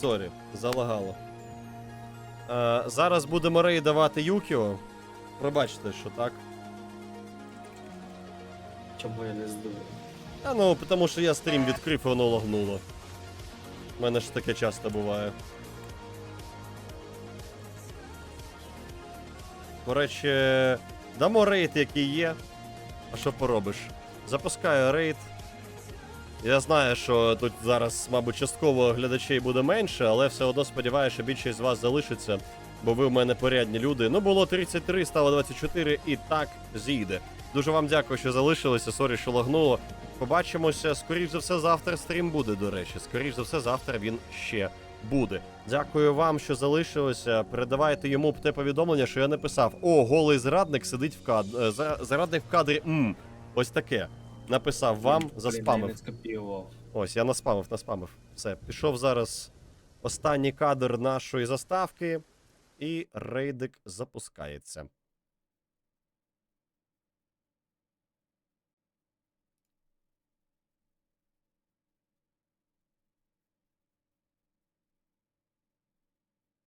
Сорі, залагало. Е, зараз будемо рейдувати Юкіо. Пробачте, що так. Чому я не здую? А ну, тому що я стрім відкрив і воно лагнуло. У мене ж таке часто буває. До речі, дамо рейд, який є. А що поробиш? Запускаю рейд. Я знаю, що тут зараз, мабуть, частково глядачей буде менше, але все одно сподіваюся, що більшість з вас залишиться, бо ви в мене порядні люди. Ну, було 33, стало 24 і так зійде. Дуже вам дякую, що залишилися. Сорі, що лагнуло. Побачимося. Скоріш за все, завтра стрім буде, до речі. Скоріш за все, завтра він ще буде. Дякую вам, що залишилися. Передавайте йому те повідомлення, що я написав: О, голий зрадник сидить в кадрі. Зрадник в кадрі. М. Ось таке. Написав вам, заспамив. Ось, я наспамив, наспамив. Все, пішов зараз останній кадр нашої заставки, і рейдик запускається.